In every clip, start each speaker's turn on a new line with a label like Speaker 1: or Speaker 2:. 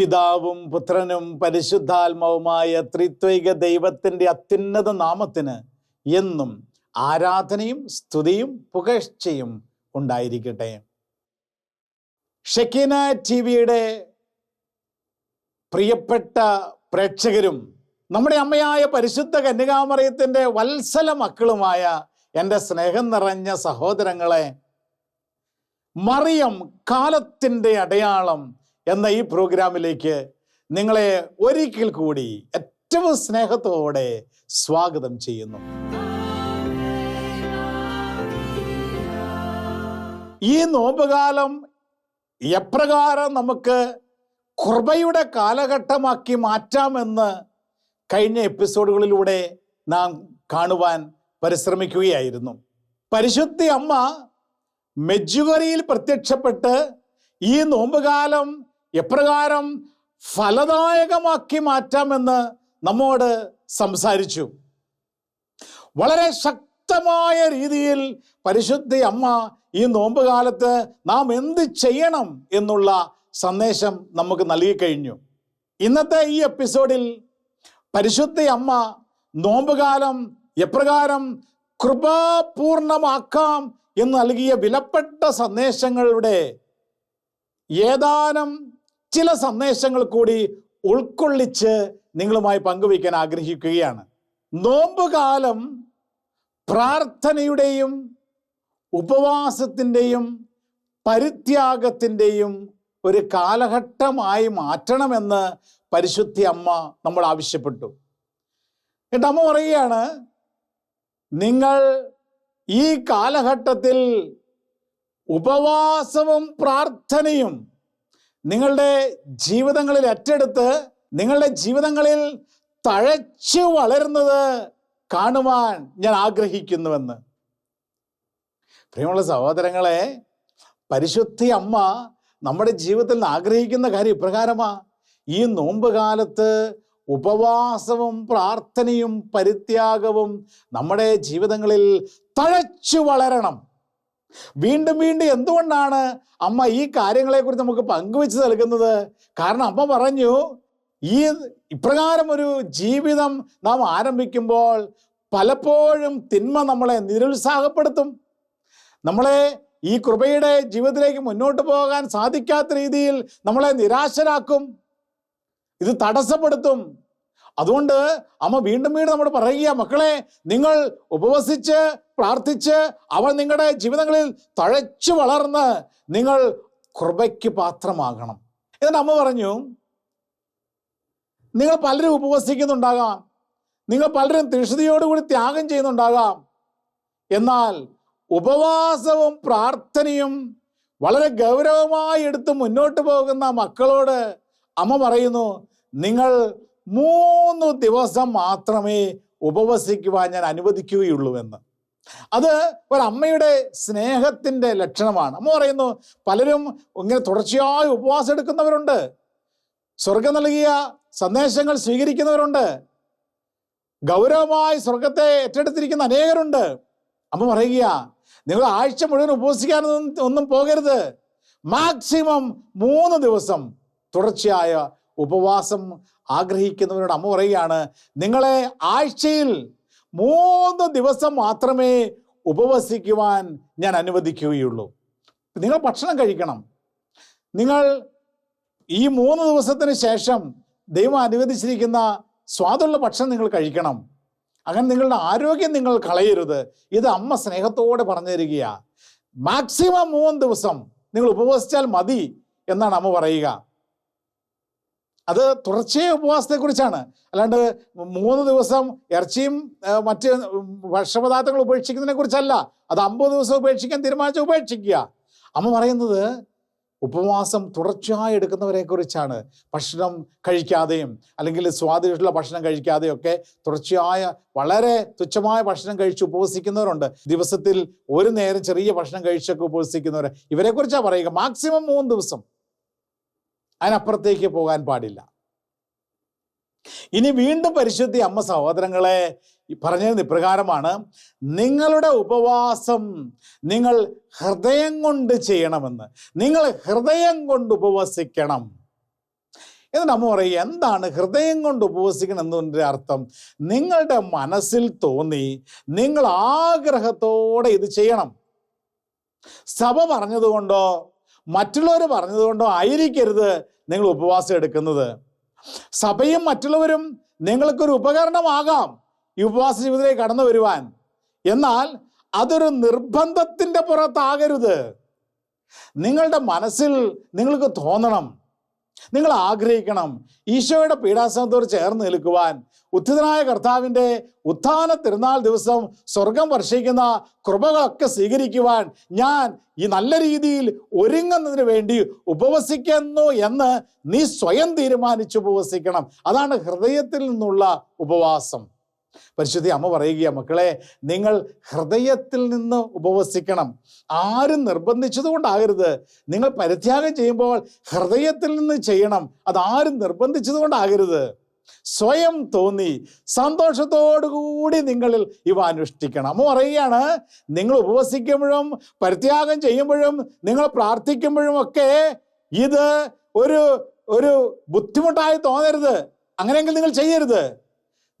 Speaker 1: പിതാവും പുത്രനും പരിശുദ്ധാത്മാവുമായ ത്രിത്വൈക ദൈവത്തിന്റെ അത്യുന്നത നാമത്തിന് എന്നും ആരാധനയും സ്തുതിയും പുകഴ്ചയും ഉണ്ടായിരിക്കട്ടെ. ഷെക്കീന ടി വിയുടെ പ്രിയപ്പെട്ട പ്രേക്ഷകരും നമ്മുടെ അമ്മയായ പരിശുദ്ധ കന്യകാമറിയത്തിന്റെ വത്സല മക്കളുമായ എന്റെ സ്നേഹം നിറഞ്ഞ സഹോദരങ്ങളെ മറിയം കാലത്തിന്റെ അടയാളം എന്ന ഈ പ്രോഗ്രാമിലേക്ക് നിങ്ങളെ ഒരിക്കൽ കൂടി ഏറ്റവും സ്നേഹത്തോടെ സ്വാഗതം ചെയ്യുന്നു. ഈ നോമ്പുകാലം എപ്രകാരം നമുക്ക് കുർബയുടെ കാലഘട്ടമാക്കി മാറ്റാമെന്ന് കഴിഞ്ഞ എപ്പിസോഡുകളിലൂടെ നാം കാണുവാൻ പരിശ്രമിക്കുകയായിരുന്നു. പരിശുദ്ധി അമ്മ മെജുവറിയിൽ പ്രത്യക്ഷപ്പെട്ട് ഈ നോമ്പുകാലം എപ്രകാരം ഫലദായകമാക്കി മാറ്റാമെന്ന് നമ്മോട് സംസാരിച്ചു. വളരെ ശക്തമായ രീതിയിൽ പരിശുദ്ധ അമ്മ ഈ നോമ്പ് നോമ്പുകാലത്ത് നാം എന്ത് ചെയ്യണം എന്നുള്ള സന്ദേശം നമുക്ക് നൽകി കഴിഞ്ഞു ഇന്നത്തെ ഈ എപ്പിസോഡിൽ പരിശുദ്ധ അമ്മ നോമ്പുകാലം എപ്രകാരം കൃപാപൂർണമാക്കാം എന്ന് നൽകിയ വിലപ്പെട്ട സന്ദേശങ്ങളുടെ ഏതാനും ചില സന്ദേശങ്ങൾ കൂടി ഉൾക്കൊള്ളിച്ച് നിങ്ങളുമായി പങ്കുവയ്ക്കാൻ ആഗ്രഹിക്കുകയാണ്. നോമ്പുകാലം പ്രാർത്ഥനയുടെയും ഉപവാസത്തിന്റെയും പരിത്യാഗത്തിന്റെയും ഒരു കാലഘട്ടമായി മാറ്റണമെന്ന് പരിശുദ്ധി അമ്മ നമ്മൾ ആവശ്യപ്പെട്ടു. എന്നിട്ട് അമ്മ പറയുകയാണ് നിങ്ങൾ ഈ കാലഘട്ടത്തിൽ ഉപവാസവും പ്രാർത്ഥനയും നിങ്ങളുടെ ജീവിതങ്ങളിൽ ഏറ്റെടുത്ത് നിങ്ങളുടെ ജീവിതങ്ങളിൽ തഴച്ചു വളരുന്നത് കാണുവാൻ ഞാൻ ആഗ്രഹിക്കുന്നുവെന്ന്. പ്രിയമുള്ള സഹോദരങ്ങളെ പരിശുദ്ധി അമ്മ നമ്മുടെ ജീവിതത്തിൽ ആഗ്രഹിക്കുന്ന കാര്യം ഇപ്രകാരമാ. ഈ നോമ്പ് കാലത്ത് ഉപവാസവും പ്രാർത്ഥനയും പരിത്യാഗവും നമ്മുടെ ജീവിതങ്ങളിൽ തഴച്ചു വളരണം. വീണ്ടും വീണ്ടും എന്തുകൊണ്ടാണ് അമ്മ ഈ കാര്യങ്ങളെക്കുറിച്ച് നമുക്ക് പങ്കുവെച്ച് നൽകുന്നത്? കാരണം അമ്മ പറഞ്ഞു ഈ ഇപ്രകാരം ഒരു ജീവിതം നാം ആരംഭിക്കുമ്പോൾ പലപ്പോഴും തിന്മ നമ്മളെ നിരുത്സാഹപ്പെടുത്തും. നമ്മളെ ഈ കൃപയുടെ ജീവിതത്തിലേക്ക് മുന്നോട്ട് പോകാൻ സാധിക്കാത്ത രീതിയിൽ നമ്മളെ നിരാശരാക്കും. ഇത് തടസ്സപ്പെടുത്തും. അതുകൊണ്ട് അമ്മ വീണ്ടും വീണ്ടും നമ്മൾ പറയുക മക്കളെ നിങ്ങൾ ഉപവസിച്ച് പ്രാർത്ഥിച്ച് അവൾ നിങ്ങളുടെ ജീവിതങ്ങളിൽ തഴച്ചു വളർന്ന് നിങ്ങൾ കൃപയ്ക്ക് പാത്രമാകണം. എന്നിട്ട് അമ്മ പറഞ്ഞു നിങ്ങൾ പലരും ഉപവസിക്കുന്നുണ്ടാകാം. നിങ്ങൾ പലരും തിഷ്ഠതയോടുകൂടി ത്യാഗം ചെയ്യുന്നുണ്ടാകാം. എന്നാൽ ഉപവാസവും പ്രാർത്ഥനയും വളരെ ഗൗരവമായി എടുത്ത് മുന്നോട്ട് പോകുന്ന മക്കളോട് അമ്മ പറയുന്നു നിങ്ങൾ മൂന്ന് ദിവസം മാത്രമേ ഉപവസിക്കുവാൻ ഞാൻ അനുവദിക്കുകയുള്ളൂ എന്ന്. അത് ഒരമ്മയുടെ സ്നേഹത്തിന്റെ ലക്ഷണമാണ്. അമ്മ പറയുന്നു പലരും ഇങ്ങനെ തുടർച്ചയായി ഉപവാസം എടുക്കുന്നവരുണ്ട്. സ്വർഗം നൽകിയ സന്ദേശങ്ങൾ സ്വീകരിക്കുന്നവരുണ്ട്. ഗൗരവമായി സ്വർഗത്തെ ഏറ്റെടുത്തിരിക്കുന്ന അനേകരുണ്ട്. അമ്മ പറയുക നിങ്ങൾ ആഴ്ച മുഴുവൻ ഉപവസിക്കാനൊന്നും ഒന്നും പോകരുത്. മാക്സിമം മൂന്ന് ദിവസം തുടർച്ചയായ ഉപവാസം ആഗ്രഹിക്കുന്നവരോട് അമ്മ പറയുകയാണ് നിങ്ങളെ ആഴ്ചയിൽ മൂന്ന് ദിവസം മാത്രമേ ഉപവസിക്കുവാൻ ഞാൻ അനുവദിക്കുകയുള്ളൂ. നിങ്ങൾ ഭക്ഷണം കഴിക്കണം. നിങ്ങൾ ഈ മൂന്ന് ദിവസത്തിന് ശേഷം ദൈവം അനുവദിച്ചിരിക്കുന്ന സ്വാദുള്ള ഭക്ഷണം നിങ്ങൾ കഴിക്കണം. അങ്ങനെ നിങ്ങളുടെ ആരോഗ്യം നിങ്ങൾ കളയരുത്. ഇത് അമ്മ സ്നേഹത്തോടെ പറഞ്ഞു തരികയാ. മാക്സിമം മൂന്ന് ദിവസം നിങ്ങൾ ഉപവസിച്ചാൽ മതി എന്നാണ് അമ്മ പറയുക. അത് തുടർച്ചയായ ഉപവാസത്തെക്കുറിച്ചാണ്. അല്ലാണ്ട് മൂന്ന് ദിവസം ഇറച്ചിയും മറ്റ് ഭക്ഷണപദാർത്ഥങ്ങൾ ഉപേക്ഷിക്കുന്നതിനെ കുറിച്ചല്ല അത് അമ്പത് ദിവസം ഉപേക്ഷിക്കാൻ തീരുമാനിച്ച ഉപേക്ഷിക്കുക. അമ്മ പറയുന്നത് ഉപവാസം തുടർച്ചയായി എടുക്കുന്നവരെ കുറിച്ചാണ് ഭക്ഷണം കഴിക്കാതെയും അല്ലെങ്കിൽ സ്വാദിഷ്ടമുള്ള ഭക്ഷണം കഴിക്കാതെയും ഒക്കെ തുടർച്ചയായ വളരെ തുച്ഛമായ ഭക്ഷണം കഴിച്ച് ഉപവസിക്കുന്നവരുണ്ട് ദിവസത്തിൽ ഒരു നേരം ചെറിയ ഭക്ഷണം കഴിച്ചൊക്കെ ഉപവസിക്കുന്നവർ ഇവരെ കുറിച്ചാണ് പറയുക. മാക്സിമം മൂന്ന് ദിവസം. അതിനപ്പുറത്തേക്ക് പോകാൻ പാടില്ല. ഇനി വീണ്ടും പരിശുദ്ധി അമ്മ സഹോദരങ്ങളെ പറഞ്ഞത് ഇപ്രകാരമാണ് നിങ്ങളുടെ ഉപവാസം നിങ്ങൾ ഹൃദയം കൊണ്ട് ചെയ്യണമെന്ന് നിങ്ങൾ ഹൃദയം കൊണ്ട് ഉപവസിക്കണം. എന്നിട്ട് അമ്മ പറയും എന്താണ് ഹൃദയം കൊണ്ട് ഉപവസിക്കണം എന്നതിന്റെ അർത്ഥം നിങ്ങളുടെ മനസ്സിൽ തോന്നി നിങ്ങൾ ആഗ്രഹത്തോടെ ഇത് ചെയ്യണം. സഭ പറഞ്ഞതുകൊണ്ടോ മറ്റുള്ളവർ പറഞ്ഞതുകൊണ്ടോ ആയിരിക്കരുത് നിങ്ങൾ ഉപവാസം എടുക്കുന്നത്. സഭയും മറ്റുള്ളവരും നിങ്ങൾക്കൊരു ഉപകരണമാകാം ഈ ഉപവാസ ജീവിതത്തിലേക്ക് കടന്നു വരുവാൻ. എന്നാൽ അതൊരു നിർബന്ധത്തിന്റെ പുറത്താകരുത്. നിങ്ങളുടെ മനസ്സിൽ നിങ്ങൾക്ക് തോന്നണം. നിങ്ങൾ ആഗ്രഹിക്കണം. ഈശോയുടെ പീഡാസനത്തോട് ചേർന്ന് നിൽക്കുവാൻ ഉത്ഥിതനായ കർത്താവിന്റെ ഉത്ഥാന തിരുനാൾ ദിവസം സ്വർഗം വർഷിക്കുന്ന കൃപകളൊക്കെ സ്വീകരിക്കുവാൻ ഞാൻ ഈ നല്ല രീതിയിൽ ഒരുങ്ങുന്നതിന് വേണ്ടി ഉപവസിക്കുന്നു എന്ന് നീ സ്വയം തീരുമാനിച്ച് ഉപവസിക്കണം. അതാണ് ഹൃദയത്തിൽ നിന്നുള്ള ഉപവാസം. പരിശുദ്ധി അമ്മ പറയുക മക്കളെ നിങ്ങൾ ഹൃദയത്തിൽ നിന്ന് ഉപവസിക്കണം. ആരും നിർബന്ധിച്ചതുകൊണ്ടാകരുത്. നിങ്ങൾ പരിത്യാഗം ചെയ്യുമ്പോൾ ഹൃദയത്തിൽ നിന്ന് ചെയ്യണം. അതാരും നിർബന്ധിച്ചത് കൊണ്ടാകരുത് സ്വയം തോന്നി സന്തോഷത്തോടുകൂടി നിങ്ങളിൽ ഇവ അനുഷ്ഠിക്കണം. അമ്മ പറയുകയാണ് നിങ്ങൾ ഉപവസിക്കുമ്പോഴും പരിത്യാഗം ചെയ്യുമ്പോഴും നിങ്ങൾ പ്രാർത്ഥിക്കുമ്പോഴും ഒക്കെ ഇത് ഒരു ഒരു ബുദ്ധിമുട്ടായി തോന്നരുത്. അങ്ങനെയെങ്കിൽ നിങ്ങൾ ചെയ്യരുത്.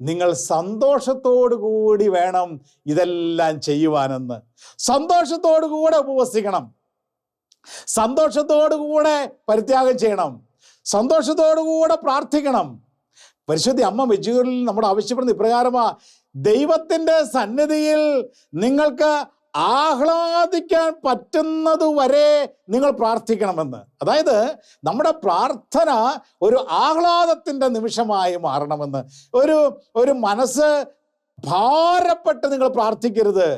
Speaker 1: നിങ്ങൾ സന്തോഷത്തോടു കൂടി വേണം ഇതെല്ലാം ചെയ്യുവാനെന്ന്. സന്തോഷത്തോടു കൂടെ ഉപവസിക്കണം. സന്തോഷത്തോടു കൂടെ പരിത്യാഗം ചെയ്യണം. സന്തോഷത്തോടു കൂടെ പ്രാർത്ഥിക്കണം. പരിശുദ്ധി അമ്മ വെജുകളിൽ നമ്മൾ ആവശ്യപ്പെടുന്ന ഇപ്രകാരമാ ദൈവത്തിന്റെ സന്നിധിയിൽ നിങ്ങൾക്ക് ആഹ്ലാദിക്കാൻ പറ്റുന്നത് വരെ നിങ്ങൾ പ്രാർത്ഥിക്കണമെന്ന്. അതായത് നമ്മുടെ പ്രാർത്ഥന ഒരു ആഹ്ലാദത്തിന്റെ നിമിഷമായി മാറണമെന്ന്. ഒരു ഒരു മനസ്സ് ഭാരപ്പെട്ട് നിങ്ങൾ പ്രാർത്ഥിക്കരുത്.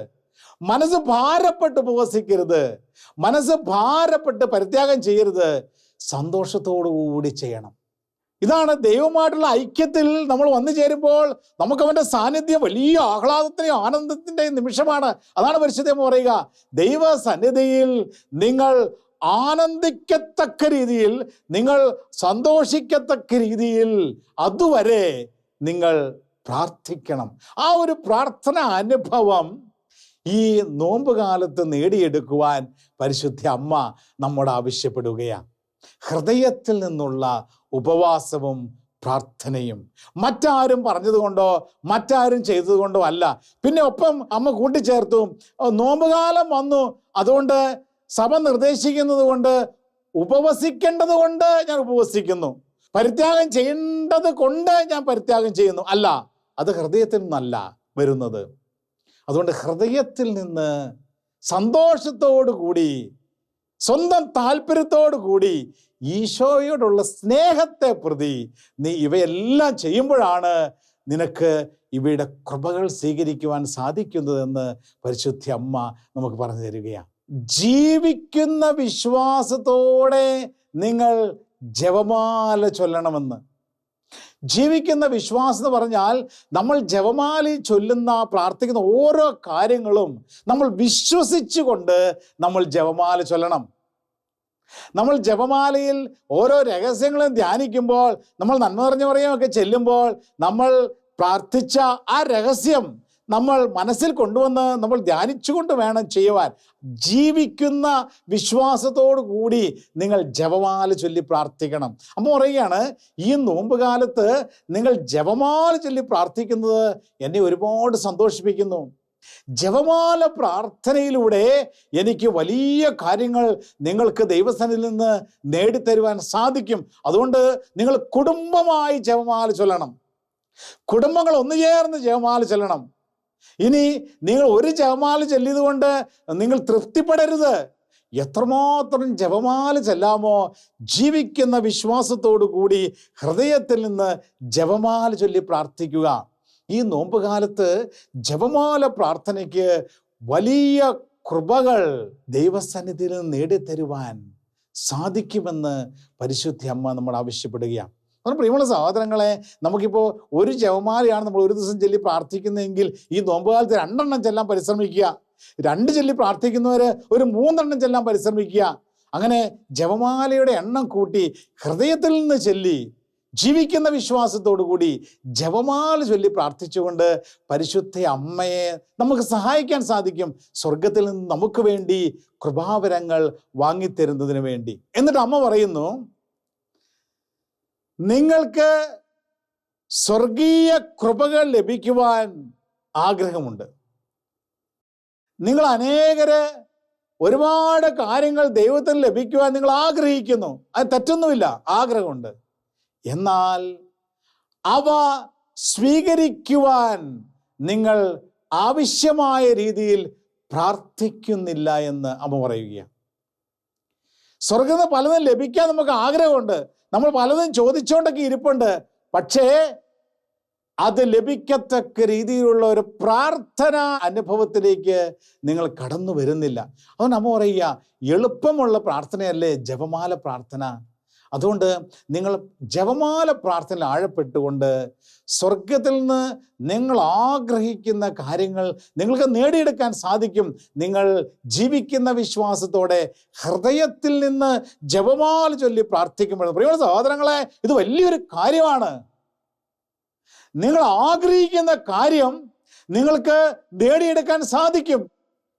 Speaker 1: മനസ്സ് ഭാരപ്പെട്ട് ഉപവസിക്കരുത്. മനസ്സ് ഭാരപ്പെട്ട് പരിത്യാഗം ചെയ്യരുത്. സന്തോഷത്തോടു കൂടി ചെയ്യണം. ഇതാണ് ദൈവമായിട്ടുള്ള ഐക്യത്തിൽ നമ്മൾ വന്നു ചേരുമ്പോൾ നമുക്ക് അവന്റെ സാന്നിധ്യം വലിയ ആഹ്ലാദത്തിന്റെയും ആനന്ദത്തിന്റെയും നിമിഷമാണ്. അതാണ് പരിശുദ്ധം പറയുക. ദൈവ സന്നിധിയിൽ നിങ്ങൾ ആനന്ദിക്കത്തക്ക രീതിയിൽ നിങ്ങൾ സന്തോഷിക്കത്തക്ക രീതിയിൽ അതുവരെ നിങ്ങൾ പ്രാർത്ഥിക്കണം. ആ ഒരു പ്രാർത്ഥന അനുഭവം ഈ നോമ്പ് കാലത്ത് നേടിയെടുക്കുവാൻ പരിശുദ്ധ അമ്മ നമ്മോട് ആവശ്യപ്പെടുകയാണ്. ഹൃദയത്തിൽ നിന്നുള്ള ഉപവാസവും പ്രാർത്ഥനയും. മറ്റാരും പറഞ്ഞതുകൊണ്ടോ മറ്റാരും ചെയ്തതുകൊണ്ടോ അല്ല. പിന്നെ ഒപ്പം അമ്മ കൂട്ടിച്ചേർത്തു. "ഓ, നോമ്പുകാലം വന്നു. അതുകൊണ്ട് സഭ നിർദ്ദേശിക്കുന്നത് കൊണ്ട് ഉപവസിക്കേണ്ടത് കൊണ്ട് ഞാൻ ഉപവസിക്കുന്നു. പരിത്യാഗം ചെയ്യേണ്ടത് കൊണ്ട് ഞാൻ പരിത്യാഗം ചെയ്യുന്നു. അല്ല അത് ഹൃദയത്തിൽ നിന്നല്ല വരുന്നത്. അതുകൊണ്ട് ഹൃദയത്തിൽ നിന്ന് സന്തോഷത്തോടു കൂടി സ്വന്തം താല്പര്യത്തോടു കൂടി ഈശോയോടുള്ള സ്നേഹത്തെ പ്രതി നീ ഇവയെല്ലാം ചെയ്യുമ്പോഴാണ് നിനക്ക് ഇവയുടെ കൃപകൾ സ്വീകരിക്കുവാൻ സാധിക്കുന്നതെന്ന് പരിശുദ്ധി അമ്മ നമുക്ക് പറഞ്ഞു തരികയാണ്. ജീവിക്കുന്ന വിശ്വാസത്തോടെ നിങ്ങൾ ജപമാല ചൊല്ലണമെന്ന്. ജീവിക്കുന്ന വിശ്വാസം എന്ന് പറഞ്ഞാൽ നമ്മൾ ജപമാലയിൽ ചൊല്ലുന്ന പ്രാർത്ഥിക്കുന്ന ഓരോ കാര്യങ്ങളും നമ്മൾ വിശ്വസിച്ചുകൊണ്ട് നമ്മൾ ജപമാല ചൊല്ലണം. നമ്മൾ ജപമാലയിൽ ഓരോ രഹസ്യങ്ങളും ധ്യാനിക്കുമ്പോൾ നമ്മൾ നന്മ നിറഞ്ഞു പറയുകയൊക്കെ ചെല്ലുമ്പോൾ നമ്മൾ പ്രാർത്ഥിച്ച ആ രഹസ്യം നമ്മൾ മനസ്സിൽ കൊണ്ടുവന്ന് നമ്മൾ ധ്യാനിച്ചുകൊണ്ട് വേണം ചെയ്യുവാൻ. ജീവിക്കുന്ന വിശ്വാസത്തോടു കൂടി നിങ്ങൾ ജപമാല ചൊല്ലി പ്രാർത്ഥിക്കണം. അമ്മ പറയുകയാണ് ഈ നോമ്പ് കാലത്ത് നിങ്ങൾ ജപമാല ചൊല്ലി പ്രാർത്ഥിക്കുന്നത് എന്നെ ഒരുപാട് സന്തോഷിപ്പിക്കുന്നു. ജപമാല പ്രാർത്ഥനയിലൂടെ എനിക്ക് വലിയ കാര്യങ്ങൾ നിങ്ങൾക്ക് ദൈവസനിൽ നിന്ന് നേടിത്തരുവാൻ സാധിക്കും. അതുകൊണ്ട് നിങ്ങൾ കുടുംബമായി ജപമാല ചൊല്ലണം. കുടുംബങ്ങൾ ഒന്നു ചേർന്ന് ജപമാല ചൊല്ലണം. ഇനി നിങ്ങൾ ഒരു ജപമാല ചൊല്ലിയത് കൊണ്ട് നിങ്ങൾ തൃപ്തിപ്പെടരുത്. എത്രമാത്രം ജപമാല ചെല്ലാമോ ജീവിക്കുന്ന വിശ്വാസത്തോടു കൂടി ഹൃദയത്തിൽ നിന്ന് ജപമാല ചൊല്ലി പ്രാർത്ഥിക്കുക. ഈ നോമ്പ് കാലത്ത് ജപമാല പ്രാർത്ഥനയ്ക്ക് വലിയ കൃപകൾ ദൈവസന്നിധിയിൽ നിന്ന് നേടിത്തരുവാൻ സാധിക്കുമെന്ന് പരിശുദ്ധി അമ്മ നമ്മൾ ആവശ്യപ്പെടുകയാണ്. അതുകൊണ്ട് പ്രിയമുള്ള സഹോദരങ്ങളെ നമുക്കിപ്പോൾ ഒരു ജവമാലയാണ് നമ്മൾ ഒരു ദിവസം ചൊല്ലി പ്രാർത്ഥിക്കുന്നതെങ്കിൽ ഈ നോമ്പുകാലത്ത് രണ്ടെണ്ണം ചെല്ലാൻ പരിശ്രമിക്കുക. രണ്ട് ചൊല്ലി പ്രാർത്ഥിക്കുന്നവർ ഒരു മൂന്നെണ്ണം ചെല്ലാൻ പരിശ്രമിക്കുക. അങ്ങനെ ജവമാലയുടെ എണ്ണം കൂട്ടി ഹൃദയത്തിൽ നിന്ന് ചൊല്ലി ജീവിക്കുന്ന വിശ്വാസത്തോടു കൂടി ജപമാല ചൊല്ലി പ്രാർത്ഥിച്ചുകൊണ്ട് പരിശുദ്ധ അമ്മയെ നമുക്ക് സഹായിക്കാൻ സാധിക്കും. സ്വർഗത്തിൽ നിന്ന് നമുക്ക് വേണ്ടി കൃപാവരങ്ങൾ വാങ്ങിത്തരുന്നതിന് വേണ്ടി. എന്നിട്ട് അമ്മ പറയുന്നു നിങ്ങൾക്ക് സ്വർഗീയ കൃപകൾ ലഭിക്കുവാൻ ആഗ്രഹമുണ്ട്. നിങ്ങൾ അനേകര് ഒരുപാട് കാര്യങ്ങൾ ദൈവത്തിൽ ലഭിക്കുവാൻ നിങ്ങൾ ആഗ്രഹിക്കുന്നു. അത് തെറ്റൊന്നുമില്ല. ആഗ്രഹമുണ്ട്. എന്നാൽ അവ സ്വീകരിക്കുവാൻ നിങ്ങൾ ആവശ്യമായ രീതിയിൽ പ്രാർത്ഥിക്കുന്നില്ല എന്ന് അമ്മ പറയുകയാണ്. സ്വർഗത്തിന് പലതും ലഭിക്കാൻ നമുക്ക് ആഗ്രഹമുണ്ട്. നമ്മൾ പലതും ചോദിച്ചുകൊണ്ടൊക്കെ ഇരിപ്പുണ്ട്. പക്ഷേ അത് ലഭിക്കത്തക്ക രീതിയിലുള്ള ഒരു പ്രാർത്ഥന അനുഭവത്തിലേക്ക് നിങ്ങൾ കടന്നു വരുന്നില്ല. അതുകൊണ്ട് അമ്മ പറയുക എളുപ്പമുള്ള പ്രാർത്ഥനയല്ലേ ജപമാല പ്രാർത്ഥന? അതുകൊണ്ട് നിങ്ങൾ ജപമാല പ്രാർത്ഥന ആഴപ്പെട്ടുകൊണ്ട് സ്വർഗത്തിൽ നിന്ന് നിങ്ങൾ ആഗ്രഹിക്കുന്ന കാര്യങ്ങൾ നിങ്ങൾക്ക് നേടിയെടുക്കാൻ സാധിക്കും. നിങ്ങൾ ജീവിക്കുന്ന വിശ്വാസത്തോടെ ഹൃദയത്തിൽ നിന്ന് ജപമാല ചൊല്ലി പ്രാർത്ഥിക്കുമ്പോൾ പ്രിയ സഹോദരങ്ങളെ ഇത് വലിയൊരു കാര്യമാണ്. നിങ്ങൾ ആഗ്രഹിക്കുന്ന കാര്യം നിങ്ങൾക്ക് നേടിയെടുക്കാൻ സാധിക്കും.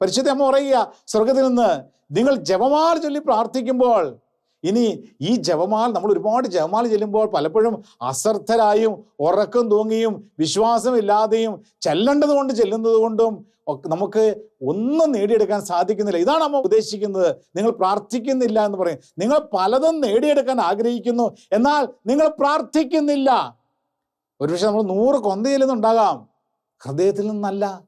Speaker 1: പരിശുദ്ധ അമ്മ പറയുക സ്വർഗത്തിൽ നിന്ന് നിങ്ങൾ ജപമാല ചൊല്ലി പ്രാർത്ഥിക്കുമ്പോൾ ഇനി ഈ ജപമാല നമ്മൾ ഒരുപാട് ജപമാല ചെല്ലുമ്പോൾ പലപ്പോഴും അശ്രദ്ധരായും ഉറക്കം തൂങ്ങിയും വിശ്വാസമില്ലാതെയും ചെല്ലേണ്ടത് കൊണ്ട് ചെല്ലുന്നത് കൊണ്ടും നമുക്ക് ഒന്നും നേടിയെടുക്കാൻ സാധിക്കുന്നില്ല. ഇതാണ് അമ്മ ഉദ്ദേശിക്കുന്നത്. നിങ്ങൾ പ്രാർത്ഥിക്കുന്നില്ല എന്ന് പറയും. നിങ്ങൾ പലതും നേടിയെടുക്കാൻ ആഗ്രഹിക്കുന്നു. എന്നാൽ നിങ്ങൾ പ്രാർത്ഥിക്കുന്നില്ല. ഒരുപക്ഷെ നമ്മൾ നൂറ് കൊന്തയിൽ നിന്നുണ്ടാകാം ഹൃദയത്തിൽ നിന്നല്ല.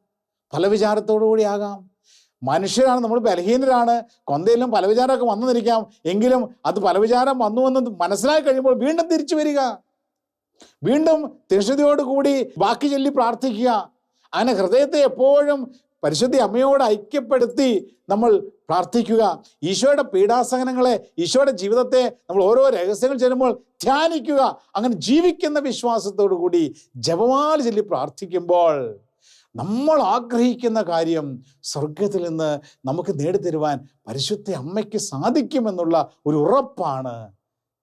Speaker 1: പല വിചാരത്തോടു കൂടി ആകാം. മനുഷ്യരാണ് നമ്മൾ ബലഹീനരാണ് കൊന്തയിലും വിചാരമൊക്കെ നിൽക്കാം. എങ്കിലും അത് പല വിചാരം വന്നു എന്ന് മനസ്സിലാക്കി കഴിയുമ്പോൾ വീണ്ടും തിരിച്ചു വരിക. വീണ്ടും തിരിശുദ്ധിയോടുകൂടി ബാക്കി ചൊല്ലി പ്രാർത്ഥിക്കുക. അങ്ങനെ ഹൃദയത്തെ എപ്പോഴും പരിശുദ്ധി അമ്മയോട് ഐക്യപ്പെടുത്തി നമ്മൾ പ്രാർത്ഥിക്കുക. ഈശോയുടെ പീഡാസഹനങ്ങളെ ഈശോയുടെ ജീവിതത്തെ നമ്മൾ ഓരോ രഹസ്യങ്ങൾ ചെല്ലുമ്പോൾ ധ്യാനിക്കുക. അങ്ങനെ ജീവിക്കുന്ന വിശ്വാസത്തോടു കൂടി ജപമാല ചൊല്ലി പ്രാർത്ഥിക്കുമ്പോൾ നമ്മൾ ആഗ്രഹിക്കുന്ന കാര്യം സ്വർഗത്തിൽ നിന്ന് നമുക്ക് നേടിത്തരുവാൻ പരിശുദ്ധ അമ്മയ്ക്ക് സാധിക്കുമെന്നുള്ള ഒരു ഉറപ്പാണ്.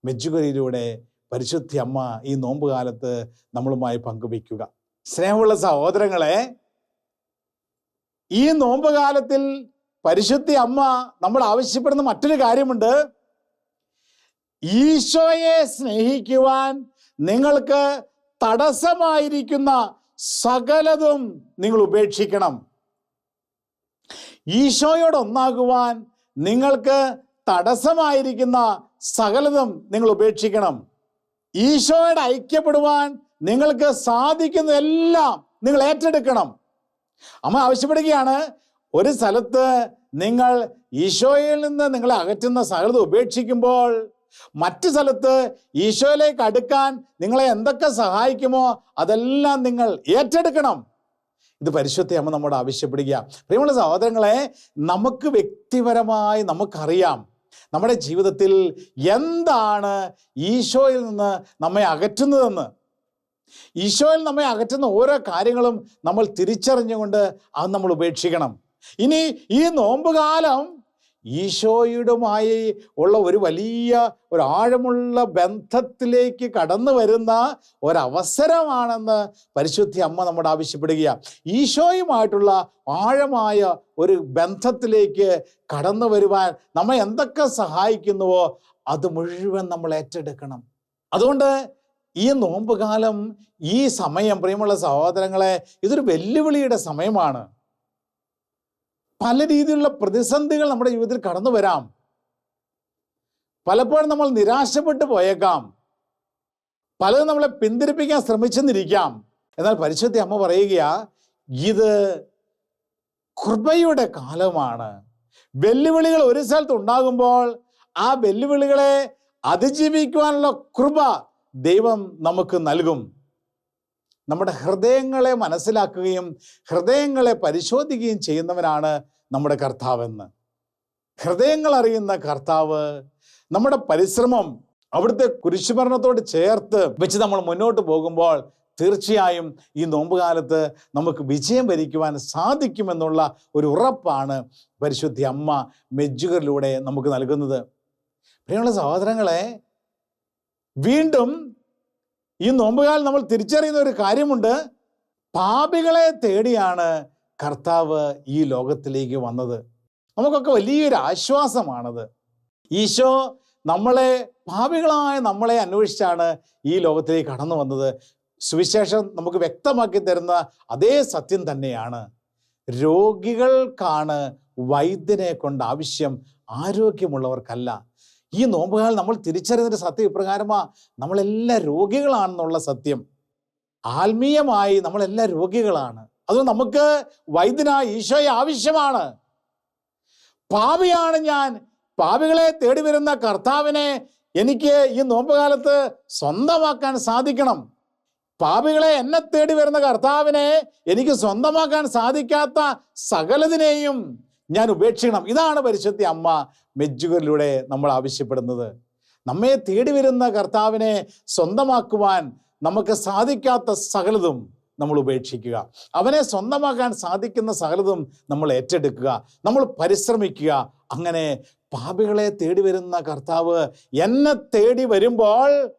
Speaker 1: മെജുകരിയിലൂടെ പരിശുദ്ധ അമ്മ ഈ നോമ്പ് നോമ്പുകാലത്ത് നമ്മളുമായി പങ്കുവയ്ക്കുക. സ്നേഹമുള്ള സഹോദരങ്ങളെ ഈ നോമ്പ് കാലത്തിൽ പരിശുദ്ധ അമ്മ നമ്മൾ ആവശ്യപ്പെടുന്ന മറ്റൊരു കാര്യമുണ്ട്. ഈശോയെ സ്നേഹിക്കുവാൻ നിങ്ങൾക്ക് തടസ്സമായിരിക്കുന്ന സകലതും നിങ്ങൾ ഉപേക്ഷിക്കണം. ഈശോയോട് ഒന്നാകുവാൻ നിങ്ങൾക്ക് തടസ്സമായിരിക്കുന്ന സകലതും നിങ്ങൾ ഉപേക്ഷിക്കണം. ഈശോയോട് ഐക്യപ്പെടുവാൻ നിങ്ങൾക്ക് സാധിക്കുന്നതെല്ലാം നിങ്ങൾ ഏറ്റെടുക്കണം. അമ്മ ആവശ്യപ്പെടുകയാണ് ഒരു സ്ഥലത്ത് നിങ്ങൾ ഈശോയിൽ നിന്ന് നിങ്ങളെ അകറ്റുന്ന സകലതും ഉപേക്ഷിക്കുമ്പോൾ മറ്റു സ്ഥലത്ത് ഈശോയിലേക്ക് അടുക്കാൻ നിങ്ങളെ എന്തൊക്കെ സഹായിക്കുമോ അതെല്ലാം നിങ്ങൾ ഏറ്റെടുക്കണം. ഇത് പരിശുദ്ധ നമ്മോട് ആവശ്യപ്പെടുക പ്രിയമുള്ള സഹോദരങ്ങളെ നമുക്ക് വ്യക്തിപരമായി നമുക്കറിയാം നമ്മുടെ ജീവിതത്തിൽ എന്താണ് ഈശോയിൽ നിന്ന് നമ്മെ അകറ്റുന്നതെന്ന്. ഈശോയിൽ നമ്മെ അകറ്റുന്ന ഓരോ കാര്യങ്ങളും നമ്മൾ തിരിച്ചറിഞ്ഞുകൊണ്ട് അത് നമ്മൾ ഉപേക്ഷിക്കണം. ഇനി ഈ നോമ്പുകാലം ഈശോയുടുമായി ഉള്ള ഒരു വലിയ ഒരു ആഴമുള്ള ബന്ധത്തിലേക്ക് കടന്നു വരുന്ന ഒരവസരമാണെന്ന് പരിശുദ്ധി അമ്മ നമ്മോട് ആവശ്യപ്പെടുകയാണ്. ഈശോയുമായിട്ടുള്ള ആഴമായ ഒരു ബന്ധത്തിലേക്ക് കടന്നു വരുവാൻ നമ്മെ എന്തൊക്കെ സഹായിക്കുന്നുവോ അത് മുഴുവൻ നമ്മൾ ഏറ്റെടുക്കണം. അതുകൊണ്ട് ഈ നോമ്പുകാലം ഈ സമയം പ്രിയമുള്ള സഹോദരങ്ങളെ ഇതൊരു വെല്ലുവിളിയുടെ സമയമാണ്. പല രീതിയിലുള്ള പ്രതിസന്ധികൾ നമ്മുടെ ജീവിതത്തിൽ കടന്നു വരാം. പലപ്പോഴും നമ്മൾ നിരാശപ്പെട്ടു പോയേക്കാം. പലതും നമ്മളെ പിന്തിരിപ്പിക്കാൻ ശ്രമിച്ചെന്നിരിക്കാം. എന്നാൽ പരിശുദ്ധ അമ്മ പറയുക ഇത് കൃപയുടെ കാലമാണ്. വെല്ലുവിളികൾ ഒരു സ്ഥലത്ത് ഉണ്ടാകുമ്പോൾ ആ വെല്ലുവിളികളെ അതിജീവിക്കുവാനുള്ള കൃപ ദൈവം നമുക്ക് നൽകും. നമ്മുടെ ഹൃദയങ്ങളെ മനസ്സിലാക്കുകയും ഹൃദയങ്ങളെ പരിശോധിക്കുകയും ചെയ്യുന്നവനാണ് നമ്മുടെ കർത്താവെന്ന്. ഹൃദയങ്ങൾ അറിയുന്ന കർത്താവ് നമ്മുടെ പരിശ്രമം അവിടുത്തെ കുരിശുമരണത്തോട് ചേർത്ത് വെച്ച് നമ്മൾ മുന്നോട്ട് പോകുമ്പോൾ തീർച്ചയായും ഈ നോമ്പുകാലത്ത് നമുക്ക് വിജയം ഭരിക്കുവാൻ സാധിക്കുമെന്നുള്ള ഒരു ഉറപ്പാണ് പരിശുദ്ധി അമ്മ മെജ്ജുകരിലൂടെ നമുക്ക് നൽകുന്നത്. പ്രിയമുള്ള സഹോദരങ്ങളെ വീണ്ടും ഈ നോമ്പുകാലം നമ്മൾ തിരിച്ചറിയുന്ന ഒരു കാര്യമുണ്ട്. പാപികളെ തേടിയാണ് കർത്താവ് ഈ ലോകത്തിലേക്ക് വന്നത്. നമുക്കൊക്കെ വലിയൊരു ആശ്വാസമാണത്. ഈശോ നമ്മളെ പാപികളായ നമ്മളെ അന്വേഷിച്ചാണ് ഈ ലോകത്തിലേക്ക് കടന്നു വന്നത്. സുവിശേഷം നമുക്ക് വ്യക്തമാക്കി തരുന്ന അതേ സത്യം തന്നെയാണ്. രോഗികൾക്കാണ് വൈദ്യനെ കൊണ്ട് ആവശ്യം. ആരോഗ്യമുള്ളവർക്കല്ല. ഈ നോമ്പുകാലം നമ്മൾ തിരിച്ചറിയുന്നൊരു സത്യം ഇപ്രകാരമാ നമ്മളെല്ലാ രോഗികളാണെന്നുള്ള സത്യം. ആത്മീയമായി നമ്മളെല്ലാ രോഗികളാണ്. അതുകൊണ്ട് നമുക്ക് വൈദ്യനായ ഈശോയെ ആവശ്യമാണ്. പാപിയാണ് ഞാൻ. പാപികളെ തേടി വരുന്ന കർത്താവിനെ എനിക്ക് ഈ നോമ്പുകാലത്ത് സ്വന്തമാക്കാൻ സാധിക്കണം. പാപികളെ എന്നെ തേടി വരുന്ന കർത്താവിനെ എനിക്ക് സ്വന്തമാക്കാൻ സാധിക്കാത്ത സകലതിനെയും ഞാൻ ഉപേക്ഷിക്കണം. ഇതാണ് പരിശുദ്ധി അമ്മ. മെജ്ജുകരിലൂടെ നമ്മൾ ആവശ്യപ്പെടുന്നത്. നമ്മെ തേടി വരുന്ന കർത്താവിനെ സ്വന്തമാക്കുവാൻ നമുക്ക് സാധിക്കാത്ത സകലതും നമ്മൾ ഉപേക്ഷിക്കുക. അവനെ സ്വന്തമാക്കാൻ സാധിക്കുന്ന സകലതും നമ്മൾ ഏറ്റെടുക്കുക. നമ്മൾ പരിശ്രമിക്കുക. അങ്ങനെ പാപികളെ തേടി വരുന്ന കർത്താവ് എന്നെ തേടി വരുമ്പോൾ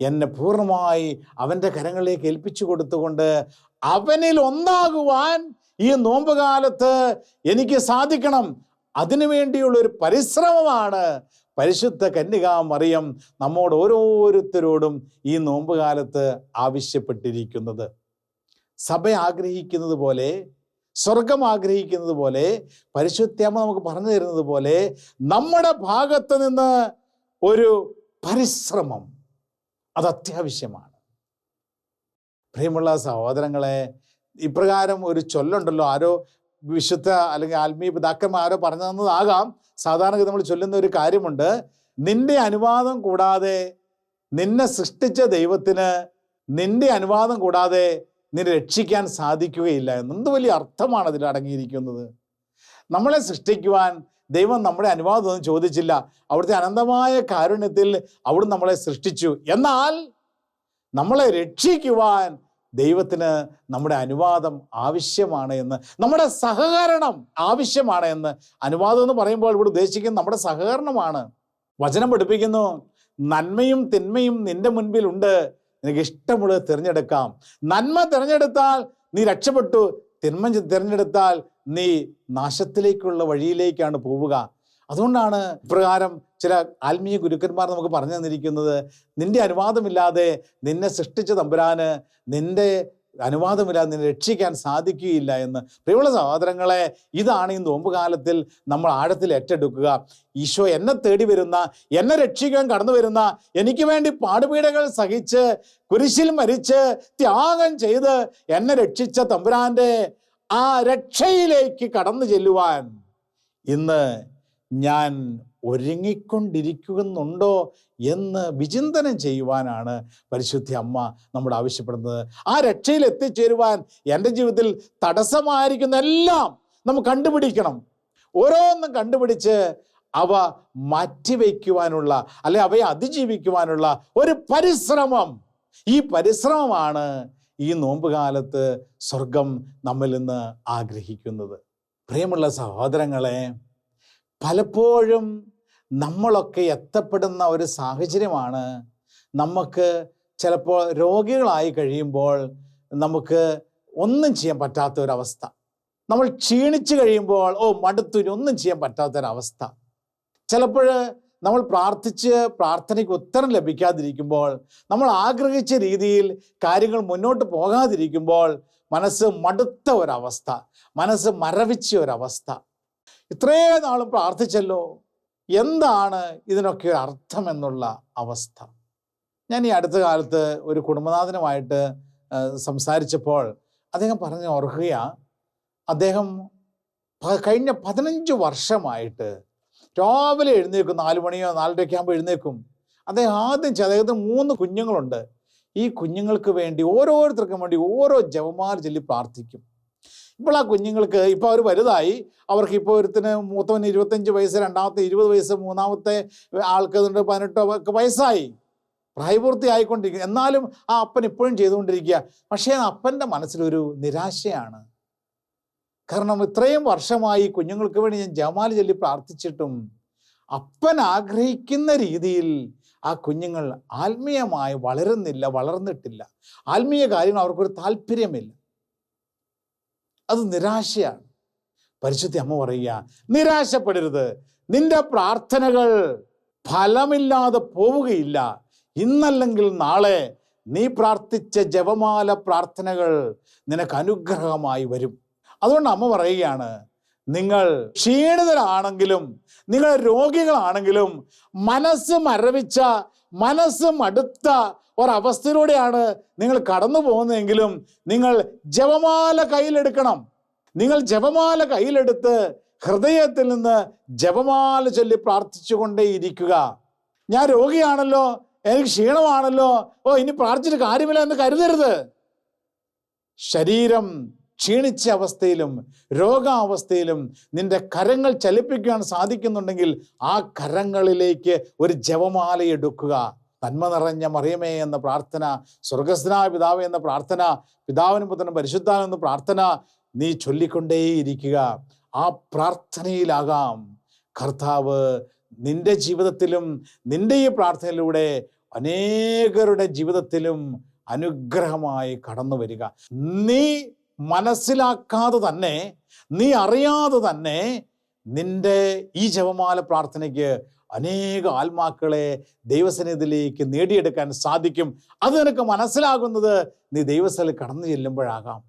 Speaker 1: എന്നെ പൂർണമായി അവന്റെ കരങ്ങളിലേക്ക് ഏൽപ്പിച്ചു കൊടുത്തുകൊണ്ട് അവനിൽ ഒന്നാകുവാൻ ഈ നോമ്പുകാലത്ത് എനിക്ക് സാധിക്കണം. അതിനു വേണ്ടിയുള്ള ഒരു പരിശ്രമമാണ് പരിശുദ്ധ കന്യകാ മറിയം നമ്മോട് ഓരോരുത്തരോടും ഈ നോമ്പുകാലത്ത് ആവശ്യപ്പെട്ടിരിക്കുന്നത്. സഭ ആഗ്രഹിക്കുന്നത് പോലെ സ്വർഗം ആഗ്രഹിക്കുന്നത് പോലെ പരിശുദ്ധമ്മ നമുക്ക് പറഞ്ഞു തരുന്നത് പോലെ നമ്മുടെ ഭാഗത്ത് നിന്ന് ഒരു പരിശ്രമം അത് അത്യാവശ്യമാണ്. പ്രിയമുള്ള സഹോദരങ്ങളെ ഇപ്രകാരം ഒരു ചൊല്ലുണ്ടല്ലോ ആരോ വിശുദ്ധ അല്ലെങ്കിൽ ആത്മീയ പിതാക്കന്മാരോ പറഞ്ഞു തന്നതാകാം സാധാരണ നമ്മൾ ചൊല്ലുന്ന ഒരു കാര്യമുണ്ട്. നിന്റെ അനുവാദം കൂടാതെ നിന്നെ സൃഷ്ടിച്ച ദൈവത്തിന് നിന്റെ അനുവാദം കൂടാതെ നിന്നെ രക്ഷിക്കാൻ സാധിക്കുകയില്ല എന്ന്. എന്ത് വലിയ അർത്ഥമാണ് അതിൽ അടങ്ങിയിരിക്കുന്നത്? നമ്മളെ സൃഷ്ടിക്കുവാൻ ദൈവം നമ്മുടെ അനുവാദമൊന്നും ചോദിച്ചില്ല. അവിടുത്തെ അനന്തമായ കാരുണ്യത്തിൽ അവിടുന്ന് നമ്മളെ സൃഷ്ടിച്ചു. എന്നാൽ നമ്മളെ രക്ഷിക്കുവാൻ ദൈവത്തിന് നമ്മുടെ അനുവാദം ആവശ്യമാണ് എന്ന് നമ്മുടെ സഹകരണം ആവശ്യമാണ് എന്ന് അനുവാദം എന്ന് പറയുമ്പോൾ ഇവിടെ ഉദ്ദേശിക്കുന്നത് നമ്മുടെ സഹകരണമാണ്. വചനം പഠിപ്പിക്കുന്നു നന്മയും തിന്മയും നിന്റെ മുൻപിലുണ്ട് നിനക്ക് ഇഷ്ടമുള്ളത് തിരഞ്ഞെടുക്കാം. നന്മ തിരഞ്ഞെടുത്താൽ നീ രക്ഷപ്പെട്ടു തിന്മ തിരഞ്ഞെടുത്താൽ നീ നാശത്തിലേക്കുള്ള വഴിയിലേക്കാണ് പോവുക. അതുകൊണ്ടാണ് ഇപ്രകാരം ചില ആത്മീയ ഗുരുക്കന്മാർ നമുക്ക് പറഞ്ഞു തന്നിരിക്കുന്നത് നിന്റെ അനുവാദമില്ലാതെ നിന്നെ സൃഷ്ടിച്ച തമ്പുരാന് നിന്റെ അനുവാദമില്ലാതെ നിന്നെ രക്ഷിക്കാൻ സാധിക്കുകയില്ല എന്ന്. പ്രിയമുള്ള സഹോദരങ്ങളെ ഇതാണ് ഈ നോമ്പുകാലത്തിൽ നമ്മൾ ആഴത്തിൽ ഏറ്റെടുക്കുക. ഈശോ എന്നെ തേടി വരുന്ന എന്നെ രക്ഷിക്കാൻ കടന്നു വരുന്ന എനിക്ക് വേണ്ടി പാടുപീടകൾ സഹിച്ച് കുരിശിൽ മരിച്ച് ത്യാഗം ചെയ്ത് എന്നെ രക്ഷിച്ച തമ്പുരാന്റെ ആ രക്ഷയിലേക്ക് കടന്നു ചെല്ലുവാൻ ഇന്ന് ഞാൻ ഒരുങ്ങിക്കൊണ്ടിരിക്കുന്നുണ്ടോ എന്ന് വിചിന്തനം ചെയ്യുവാനാണ് പരിശുദ്ധി അമ്മ നമ്മോട് ആവശ്യപ്പെടുന്നത്. ആ രക്ഷയിൽ എത്തിച്ചേരുവാൻ എന്റെ ജീവിതത്തിൽ തടസ്സമായിരിക്കുന്ന എല്ലാം നമുക്ക് കണ്ടുപിടിക്കണം. ഓരോന്നും കണ്ടുപിടിച്ച് അവ മാറ്റിവെക്കുവാനുള്ള അല്ലെ അവയെ അതിജീവിക്കുവാനുള്ള ഒരു പരിശ്രമം. ഈ പരിശ്രമമാണ് ഈ നോമ്പുകാലത്ത് സ്വർഗം നമ്മിൽ നിന്ന് ആഗ്രഹിക്കുന്നത്. പ്രിയമുള്ള സഹോദരങ്ങളെ പലപ്പോഴും നമ്മളൊക്കെ എത്തപ്പെടുന്ന ഒരു സാഹചര്യമാണ്. നമുക്ക് ചിലപ്പോൾ രോഗികളായി കഴിയുമ്പോൾ നമുക്ക് ഒന്നും ചെയ്യാൻ പറ്റാത്ത ഒരവസ്ഥ നമ്മൾ ക്ഷീണിച്ചു കഴിയുമ്പോൾ ഓ മടുത്തുനി ഒന്നും ചെയ്യാൻ പറ്റാത്തൊരവസ്ഥ. ചിലപ്പോൾ നമ്മൾ പ്രാർത്ഥിച്ച് പ്രാർത്ഥനയ്ക്ക് ഉത്തരം ലഭിക്കാതിരിക്കുമ്പോൾ നമ്മൾ ആഗ്രഹിച്ച രീതിയിൽ കാര്യങ്ങൾ മുന്നോട്ട് പോകാതിരിക്കുമ്പോൾ മനസ്സ് മടുത്ത ഒരവസ്ഥ മനസ്സ് മരവിച്ച ഒരവസ്ഥ. ഇത്രയും നാളും പ്രാർത്ഥിച്ചല്ലോ. എന്താണ് ഇതിനൊക്കെ അർത്ഥമെന്നുള്ള അവസ്ഥ? ഞാൻ ഈ അടുത്ത കാലത്ത് ഒരു കുടുംബനാഥനുമായിട്ട് സംസാരിച്ചപ്പോൾ അദ്ദേഹം പറഞ്ഞ് ഓർക്കുക അദ്ദേഹം കഴിഞ്ഞ പതിനഞ്ച് വർഷമായിട്ട് രാവിലെ എഴുന്നേൽക്കും നാല് മണിയോ നാലരയൊക്കെ ആകുമ്പോൾ എഴുന്നേൽക്കും. അദ്ദേഹം ആദ്യം ചെയ്ത അദ്ദേഹത്തിന് മൂന്ന് കുഞ്ഞുങ്ങളുണ്ട്. ഈ കുഞ്ഞുങ്ങൾക്ക് വേണ്ടി ഓരോരുത്തർക്കും വേണ്ടി ഓരോ ജവമാർ ചൊല്ലി പ്രാർത്ഥിക്കും. ഇപ്പോൾ ആ കുഞ്ഞുങ്ങൾക്ക് ഇപ്പോൾ അവർ വലുതായി. അവർക്ക് ഇപ്പോൾ ഒരുത്തിന് മൂത്തവന് ഇരുപത്തഞ്ച് വയസ്സ് രണ്ടാമത്തെ ഇരുപത് വയസ്സ് മൂന്നാമത്തെ ആൾക്ക് അതുകൊണ്ട് പതിനെട്ടോ ഒക്കെ വയസ്സായി. പ്രായപൂർത്തി ആയിക്കൊണ്ടിരിക്കുക എന്നാലും ആ അപ്പൻ ഇപ്പോഴും ചെയ്തുകൊണ്ടിരിക്കുക. പക്ഷേ അപ്പന്റെ മനസ്സിലൊരു നിരാശയാണ്. കാരണം ഇത്രയും വർഷമായി കുഞ്ഞുങ്ങൾക്ക് വേണ്ടി ഞാൻ ജമാൽ ചൊല്ലി പ്രാർത്ഥിച്ചിട്ടും അപ്പൻ ആഗ്രഹിക്കുന്ന രീതിയിൽ ആ കുഞ്ഞുങ്ങൾ ആത്മീയമായി വളരുന്നില്ല വളർന്നിട്ടില്ല. ആത്മീയ കാര്യങ്ങൾ അവർക്കൊരു താല്പര്യമില്ല. അത് നിരാശയാണ്. പരിശുദ്ധി അമ്മ പറയുക നിരാശപ്പെടരുത്. നിന്റെ പ്രാർത്ഥനകൾ ഫലമില്ലാതെ പോവുകയില്ല. ഇന്നല്ലെങ്കിൽ നാളെ നീ പ്രാർത്ഥിച്ച ജപമാല പ്രാർത്ഥനകൾ നിനക്ക് അനുഗ്രഹമായി വരും. അതുകൊണ്ട് അമ്മ പറയുകയാണ് നിങ്ങൾ ക്ഷീണിതരാണെങ്കിലും നിങ്ങൾ രോഗികളാണെങ്കിലും മനസ്സ് മരവിച്ച മനസ്സ് മടുത്ത ഒരവസ്ഥയിലൂടെയാണ് നിങ്ങൾ കടന്നു പോകുന്നതെങ്കിലും നിങ്ങൾ ജപമാല കയ്യിലെടുക്കണം. നിങ്ങൾ ജപമാല കയ്യിലെടുത്ത് ഹൃദയത്തിൽ നിന്ന് ജപമാല ചൊല്ലി പ്രാർത്ഥിച്ചുകൊണ്ടേയിരിക്കുക. ഞാൻ രോഗിയാണല്ലോ എനിക്ക് ക്ഷീണമാണല്ലോ ഓ ഇനി പ്രാർത്ഥിച്ചിട്ട് കാര്യമില്ല എന്ന് കരുതരുത്. ശരീരം ക്ഷീണിച്ച അവസ്ഥയിലും രോഗാവസ്ഥയിലും നിന്റെ കരങ്ങൾ ചലിപ്പിക്കാൻ സാധിക്കുന്നുണ്ടെങ്കിൽ ആ കരങ്ങളിലേക്ക് ഒരു ജപമാല എടുക്കുക. നന്മ നിറഞ്ഞ മറിയമേ എന്ന പ്രാർത്ഥന സ്വർഗസ്നായ പിതാവ് എന്ന പ്രാർത്ഥന പിതാവിനും പുത്രനും പരിശുദ്ധാൻ എന്ന പ്രാർത്ഥന നീ ചൊല്ലിക്കൊണ്ടേയിരിക്കുക. ആ പ്രാർത്ഥനയിലാകാം. കർത്താവ് നിന്റെ ജീവിതത്തിലും നിന്റെ ഈ പ്രാർത്ഥനയിലൂടെ അനേകരുടെ ജീവിതത്തിലും അനുഗ്രഹമായി കടന്നു വരിക. നീ മനസ്സിലാക്കാതെ തന്നെ നീ അറിയാതെ തന്നെ നിന്റെ ഈ ജപമാല പ്രാർത്ഥനയ്ക്ക് അനേക ആത്മാക്കളെ ദൈവസന്നിധിയിലേക്ക് നേടിയെടുക്കാൻ സാധിക്കും. അത് നിനക്ക് മനസ്സിലാകുന്നത് നീ ദൈവസ്ഥലിൽ കടന്നു ചെല്ലുമ്പോഴാകാം.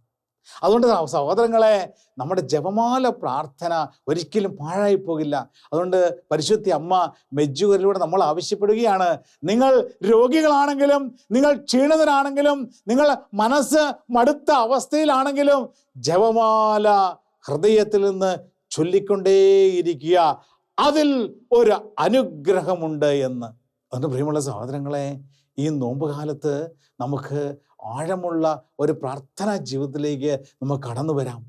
Speaker 1: അതുകൊണ്ട് സഹോദരങ്ങളെ നമ്മുടെ ജപമാല പ്രാർത്ഥന ഒരിക്കലും പാഴായി പോകില്ല. അതുകൊണ്ട് പരിശുദ്ധി അമ്മ മെജ്ജുകരിലൂടെ നമ്മൾ ആവശ്യപ്പെടുകയാണ്. നിങ്ങൾ രോഗികളാണെങ്കിലും നിങ്ങൾ ക്ഷീണിതരാണെങ്കിലും നിങ്ങൾ മനസ്സ് മടുത്ത അവസ്ഥയിലാണെങ്കിലും ജപമാല ഹൃദയത്തിൽ നിന്ന് ചൊല്ലിക്കൊണ്ടേയിരിക്കുക. അതിൽ ഒരു അനുഗ്രഹമുണ്ട് എന്ന്. അതുകൊണ്ട് പ്രിയമുള്ള സഹോദരങ്ങളെ ഈ നോമ്പ് കാലത്ത് നമുക്ക് ആഴമുള്ള ഒരു പ്രാർത്ഥനാ ജീവിതത്തിലേക്ക് നമുക്ക് കടന്നു വരാം.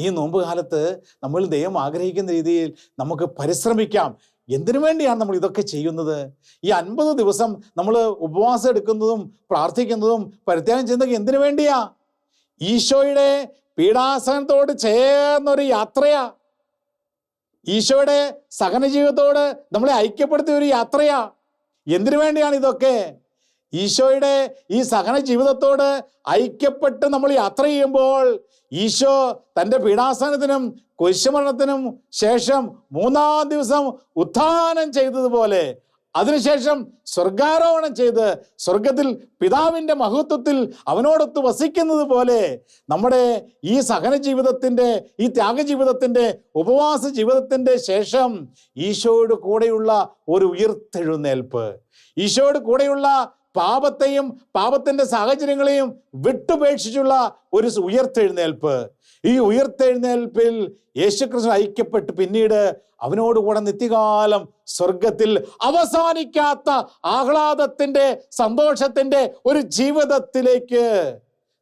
Speaker 1: ഈ നോമ്പ് കാലത്ത് നമ്മൾ ദൈവം ആഗ്രഹിക്കുന്ന രീതിയിൽ നമുക്ക് പരിശ്രമിക്കാം. എന്തിനു വേണ്ടിയാണ് നമ്മൾ ഇതൊക്കെ ചെയ്യുന്നത്? ഈ അൻപത് ദിവസം നമ്മൾ ഉപവാസം എടുക്കുന്നതും പ്രാർത്ഥിക്കുന്നതും പരിത്യാഗം ചെയ്യുന്നതൊക്കെ എന്തിനു വേണ്ടിയാ? ഈശോയുടെ പീഡാസനത്തോട് ചേർന്നൊരു യാത്രയാ. ഈശോയുടെ സഹന ജീവിതത്തോട് നമ്മളെ ഐക്യപ്പെടുത്തിയ ഒരു യാത്രയാ. എന്തിനു വേണ്ടിയാണ് ഇതൊക്കെ? ഈശോയുടെ ഈ സഹന ജീവിതത്തോട് ഐക്യപ്പെട്ട് നമ്മൾ യാത്ര ചെയ്യുമ്പോൾ ഈശോ തന്റെ പീഡാസനത്തിനും കുരിശുമരണത്തിനും ശേഷം മൂന്നാം ദിവസം ഉത്ഥാനം ചെയ്തതുപോലെ അതിനുശേഷം സ്വർഗാരോഹണം ചെയ്ത് സ്വർഗത്തിൽ പിതാവിന്റെ മഹത്വത്തിൽ അവനോടൊത്ത് വസിക്കുന്നത് പോലെ നമ്മുടെ ഈ സഹന ജീവിതത്തിന്റെ ഈ ത്യാഗജീവിതത്തിന്റെ ഉപവാസ ജീവിതത്തിന്റെ ശേഷം ഈശോയോട് കൂടെയുള്ള ഒരു ഉയർത്തെഴുന്നേൽപ്പ്. ഈശോയോട് കൂടെയുള്ള പാപത്തെയും പാപത്തിന്റെ സാഹചര്യങ്ങളെയും വിട്ടുപേക്ഷിച്ചുള്ള ഒരു ഉയർത്തെഴുന്നേൽപ്പ്. ഈ ഉയർത്തെഴുന്നേൽപ്പിൽ യേശുക്രിസ്തു ഐക്യപ്പെട്ട് പിന്നീട് അവനോട് കൂടെ നിത്യകാലം സ്വർഗത്തിൽ അവസാനിക്കാത്ത ആഹ്ലാദത്തിന്റെ സന്തോഷത്തിന്റെ ഒരു ജീവിതത്തിലേക്ക്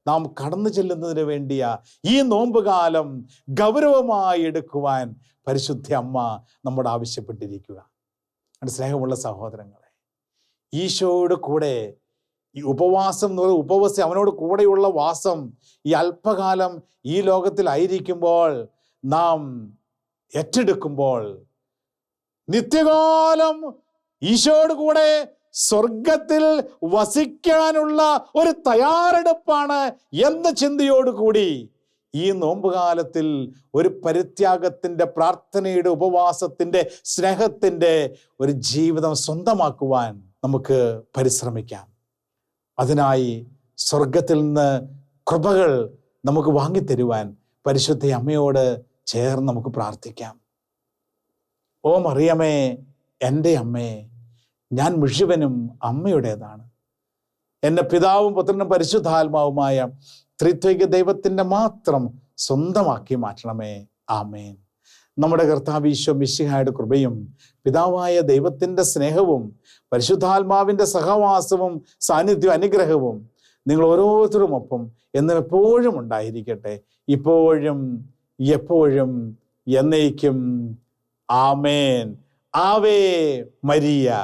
Speaker 1: നാം കടന്നു ചെല്ലുന്നതിന് വേണ്ടിയ ഈ നോമ്പുകാലം ഗൗരവമായി എടുക്കുവാൻ പരിശുദ്ധ അമ്മ നമ്മോട് ആവശ്യപ്പെട്ടിരിക്കുക. എന്റെ സ്നേഹമുള്ള സഹോദരങ്ങളെ ഈശോയുടെ കൂടെ ഈ ഉപവാസം എന്ന് പറയുന്നത് ഉപവസം അവനോട് കൂടെയുള്ള വാസം ഈ അല്പകാലം ഈ ലോകത്തിലായിരിക്കുമ്പോൾ നാം ഏറ്റെടുക്കുമ്പോൾ നിത്യകാലം ഈശോട് കൂടെ സ്വർഗത്തിൽ വസിക്കാനുള്ള ഒരു തയ്യാറെടുപ്പാണ് എന്ന ചിന്തയോടുകൂടി ഈ നോമ്പുകാലത്തിൽ ഒരു പരിത്യാഗത്തിന്റെ പ്രാർത്ഥനയുടെ ഉപവാസത്തിന്റെ സ്നേഹത്തിന്റെ ഒരു ജീവിതം സ്വന്തമാക്കുവാൻ നമുക്ക് പരിശ്രമിക്കാം. അതിനായി സ്വർഗത്തിൽ നിന്ന് കൃപകൾ നമുക്ക് വാങ്ങിത്തരുവാൻ പരിശുദ്ധ അമ്മയോട് ചേർന്ന് നമുക്ക് പ്രാർത്ഥിക്കാം. ഓ മറിയമേ എന്റെ അമ്മേ ഞാൻ മുഴുവനും അമ്മയുടേതാണ്. എന്റെ പിതാവും പുത്രനും പരിശുദ്ധാത്മാവുമായ ത്രിത്വിക ദൈവത്തിന്റെ മാത്രം സ്വന്തമാക്കി മാറ്റണമേ. ആമേൻ. നമ്മുടെ കർത്താവ് ഈശോ മിശിഹായുടെ കൃപയും പിതാവായ ദൈവത്തിന്റെ സ്നേഹവും പരിശുദ്ധാത്മാവിന്റെ സഹവാസവും സാന്നിധ്യവും അനുഗ്രഹവും നിങ്ങൾ ഓരോരുത്തരും ഒപ്പം എന്നും എപ്പോഴും ഉണ്ടായിരിക്കട്ടെ. ഇപ്പോഴും എപ്പോഴും എന്നേക്കും. ആമേൻ. ആവേ മരിയ.